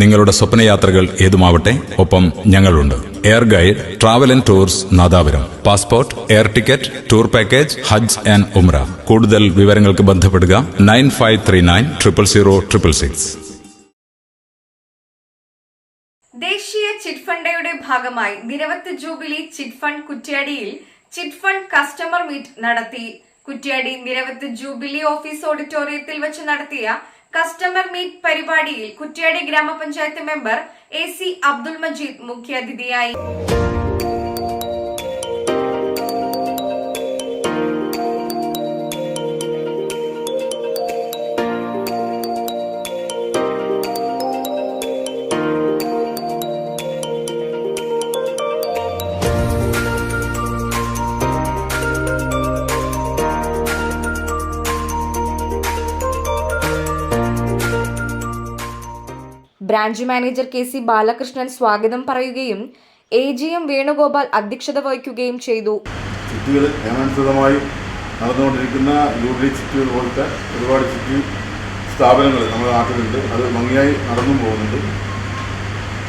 നിങ്ങളുടെ സ്വപ്നയാത്രകൾ ഏതുമാവട്ടെ ഒപ്പം ഞങ്ങളുണ്ട്. Air guide travel and tours Nadapuram. Passport air ticket tour package Hajj and Umrah കൂടുതൽ വിവരങ്ങൾക്ക് ബന്ധപ്പെടുക nine five three nine triple zero triple six. ദേശീയ ചിറ്റ് ഫണ്ടയുടെ ഭാഗമായി നിരവധി ജൂബിലി ചിറ്റ് ഫണ്ട് കുറ്റ്യാടിയിൽ ചിറ്റ് ഫണ്ട് കസ്റ്റമർ മീറ്റ് നടത്തി. കുറ്റ്യാടി നിരവധി ജൂബിലി ഓഫീസ് ഓഡിറ്റോറിയത്തിൽ വെച്ച് നടത്തിയ കസ്റ്റമർ മീറ്റ് പരിപാടിയിൽ Kuttiady Grama Panchayat member A C Abdul Majeed മുഖ്യാതിഥിയായി. Branch manager K C Balakrishnan സ്വാഗതം പറയുകയും എ ജി എം വേണുഗോപാൽ അധ്യക്ഷത വഹിക്കുകയും ചെയ്തു. ചിട്ടികൾ നിയമാനുസൃതമായി നടന്നുകൊണ്ടിരിക്കുന്ന യൂറിലി ചിറ്റുകൾ പോലത്തെ ഒരുപാട് സ്ഥാപനങ്ങൾ നമ്മുടെ നാട്ടിലുണ്ട്. അത് ഭംഗിയായി നടന്നു പോകുന്നുണ്ട്.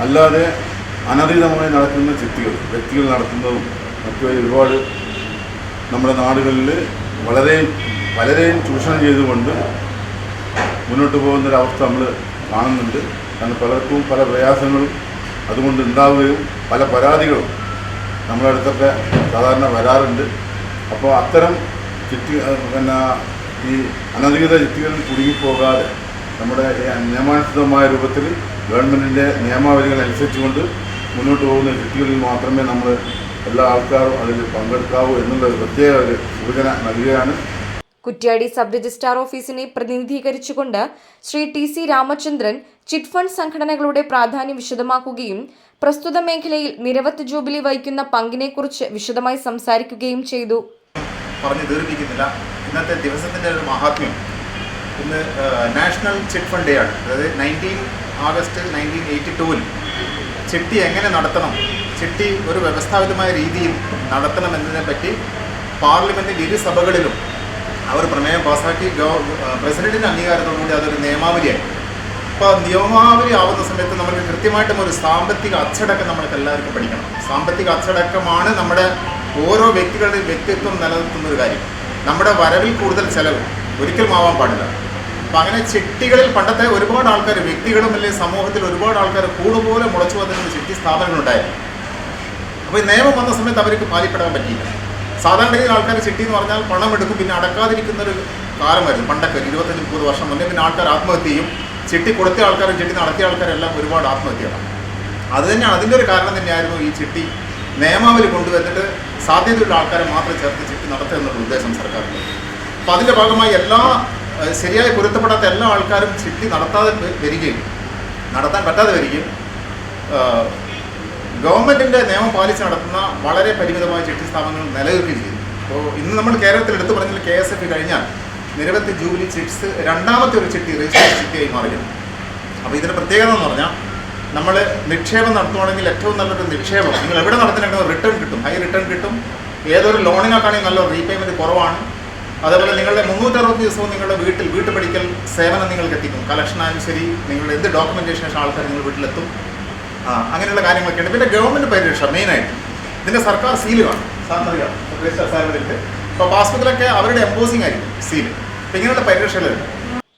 അല്ലാതെ അനധികൃതമായി നടക്കുന്ന ചിത്തികൾ വ്യക്തികൾ നടത്തുന്നതും മറ്റു ഒരുപാട് നമ്മുടെ നാടുകളിൽ വളരെ പലരെയും ചൂഷണം ചെയ്തുകൊണ്ട് മുന്നോട്ട് പോകുന്നൊരവസ്ഥ നമ്മൾ കാണുന്നുണ്ട്. കാരണം പലർക്കും പല പ്രയാസങ്ങളും അതുകൊണ്ട് ഉണ്ടാവുകയും പല പരാതികളും നമ്മുടെ അടുത്തൊക്കെ സാധാരണ വരാറുണ്ട്. അപ്പോൾ അത്തരം ചിട്ടി പിന്നെ ഈ അനധികൃത ചിട്ടികളിൽ കുടുങ്ങിപ്പോകാതെ നമ്മുടെ നിയമാനുസൃതമായ രൂപത്തിൽ ഗവൺമെന്റിന്റെ നിയമാവലികൾ അനുസരിച്ചുകൊണ്ട് മുന്നോട്ട് പോകുന്ന ചിട്ടികളിൽ മാത്രമേ നമ്മൾ എല്ലാ ആൾക്കാരും അതിൽ പങ്കെടുക്കാവൂ എന്നുള്ള പ്രത്യേക ഒരു സൂചന നൽകുകയാണ്. കുറ്റ്യാടി സബ് രജിസ്ട്രാർ ഓഫീസിനെ പ്രതിനിധീകരിച്ചുകൊണ്ട് Shri T C Ramachandran chit fund സംഘടനകളുടെ പ്രാധാന്യം വിശദമാക്കുകയും പ്രസ്തുത മേഖലയിൽ നിരവധി ജൂബിലി വഹിക്കുന്ന പങ്കിനെക്കുറിച്ച് വിശദമായി സംസാരിക്കുകയും ചെയ്തു. പറഞ്ഞു തീർപ്പിക്കുന്നില്ല. ഇന്നത്തെ ദിവസത്തിന്റെ ഒരു മഹാത്മ്യം ഇന്ന് നാഷണൽ ചിറ്റ് ഫണ്ട് ഡേ ആണ്. അതായത് നയന്റീൻ ആഗസ്റ്റ് നയന്റീൻ എയ്റ്റി ടൂവിൽ ചിട്ടി എങ്ങനെ നടത്തണം ചിട്ടി ഒരു വ്യവസ്ഥാപിതമായ രീതിയിൽ നടത്തണം എന്നതിനെ പറ്റി പാർലമെന്റിന്റെ ഇരു സഭകളിലും അവർ പ്രമേയം പാസ്സാക്കി പ്രസിഡന്റിന്റെ അംഗീകാരത്തോടുകൂടി അതൊരു നിയമാവലിയായി. അപ്പോൾ നിയമാവലി ആവുന്ന സമയത്ത് നമുക്ക് കൃത്യമായിട്ടും ഒരു സാമ്പത്തിക അച്ചടക്കം നമ്മൾക്ക് എല്ലാവർക്കും പഠിക്കണം. സാമ്പത്തിക അച്ചടക്കമാണ് നമ്മുടെ ഓരോ വ്യക്തികളുടെയും വ്യക്തിത്വം നിലനിർത്തുന്ന ഒരു കാര്യം. നമ്മുടെ വരവിൽ കൂടുതൽ ചെലവ് ഒരിക്കലും ആവാൻ പാടില്ല. അപ്പം അങ്ങനെ ചിട്ടികളിൽ പണ്ടത്തെ ഒരുപാട് ആൾക്കാർ വ്യക്തികളും അല്ലെങ്കിൽ സമൂഹത്തിൽ ഒരുപാട് ആൾക്കാർ കൂടുപോലെ മുളച്ചു വന്നിരുന്ന ചിട്ടി സ്ഥാപനങ്ങളുണ്ടായിരുന്നു. അപ്പോൾ ഈ നിയമം വന്ന സമയത്ത് അവർക്ക് പാലിപ്പെടാൻ പറ്റിയില്ല. സാധാരണ രീതിയിൽ ആൾക്കാർ ചിട്ടി എന്ന് പറഞ്ഞാൽ പണം എടുക്കും പിന്നെ അടക്കാതിരിക്കുന്ന ഒരു കാലമായിരുന്നു. പണ്ടൊക്കെ ഇരുപത്തഞ്ച് മുപ്പത് വർഷം മുന്നേ പിന്നെ ആൾക്കാർ ആത്മഹത്യ ചെയ്യും. ചിട്ടി കൊടുത്ത ആൾക്കാരും ചിട്ടി നടത്തിയ ആൾക്കാരെല്ലാം ഒരുപാട് ആത്മഹത്യകളാണ് അത് തന്നെയാണ് അതിന്റെ ഒരു കാരണം തന്നെയായിരുന്നു ഈ ചിട്ടി നിയമാവലി കൊണ്ടുവന്നിട്ട് സാധ്യതയുള്ള ആൾക്കാരെ മാത്രം ചേർത്ത് ചിട്ടി നടത്തുക എന്നുള്ള ഉദ്ദേശം സർക്കാരിന്. അപ്പോൾ അതിന്റെ ഭാഗമായി എല്ലാ ശരിയായി പൊരുത്തപ്പെടാത്ത എല്ലാ ആൾക്കാരും ചിട്ടി നടത്താതെ വരികയും നടത്താൻ പറ്റാതെ വരികയും ഗവൺമെന്റിന്റെ നിയമം പാലിച്ച് നടത്തുന്ന വളരെ പരിമിതമായ ചിട്ടി സ്ഥാപനങ്ങൾ നിലനിൽക്കുകയും ചെയ്തു. അപ്പോൾ ഇന്ന് നമ്മൾ കേരളത്തിൽ എടുത്തു പറഞ്ഞാൽ കെ എസ് എഫ് കഴിഞ്ഞാൽ നിരവധി ജൂബിലി ചിറ്റ്സ് രണ്ടാമത്തെ ഒരു ചിട്ടി രജിസ്റ്റർ ചിട്ടിയായി മാറുകയാണ് അപ്പോൾ ഇതിന്റെ പ്രത്യേകത എന്ന് പറഞ്ഞാൽ നമ്മൾ നിക്ഷേപം നടത്തുവാണെങ്കിൽ ഏറ്റവും നല്ലൊരു നിക്ഷേപം നിങ്ങൾ എവിടെ നടത്തുന്നുണ്ടെങ്കിൽ റിട്ടേൺ കിട്ടും. ഹൈ റിട്ടേൺ കിട്ടും. ഏതൊരു ലോണിനൊക്കെയാണെങ്കിൽ നല്ല റീപേയ്മെന്റ് കുറവാണ്. അതേപോലെ നിങ്ങളുടെ മുന്നൂറ്ററുപത് ദിവസവും നിങ്ങളുടെ വീട്ടിൽ വീട്ടുപടിക്കൽ സേവനം നിങ്ങൾക്ക് എത്തിക്കും. കളക്ഷൻ ആയാലും ശരി നിങ്ങളുടെ എന്ത് ഡോക്യുമെന്റേഷൻ ആൾക്കാർ നിങ്ങൾ വീട്ടിലെത്തും. അങ്ങനെയുള്ള കാര്യങ്ങളൊക്കെയാണ് പിന്നെ ഗവൺമെന്റ് പരിരക്ഷ മെയിനായിട്ട്. ഇതിന്റെ സർക്കാർ സീൽ കാണും. സാറിനറിയാം ഇപ്പോൾ പാസ്ബുക്കിലൊക്കെ അവരുടെ എംബോസിംഗ് ആയിരിക്കും സീൽ അപ്പോൾ ഇങ്ങനെയുള്ള പരിരക്ഷകളുണ്ട്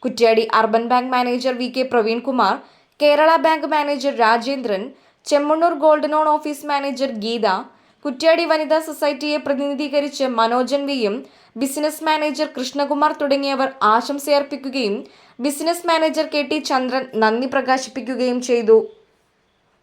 Kuttiady urban bank manager V K Praveen Kumar Kerala bank manager Rajendran Chemmanur gold loan office manager Geetha Kuttiady വനിതാ സൊസൈറ്റിയെ പ്രതിനിധീകരിച്ച് മനോജൻ വിയും ബിസിനസ് മാനേജർ കൃഷ്ണകുമാർ തുടങ്ങിയവർ ആശംസയർപ്പിക്കുകയും business manager K T Chandran നന്ദി പ്രകാശിപ്പിക്കുകയും ചെയ്തു.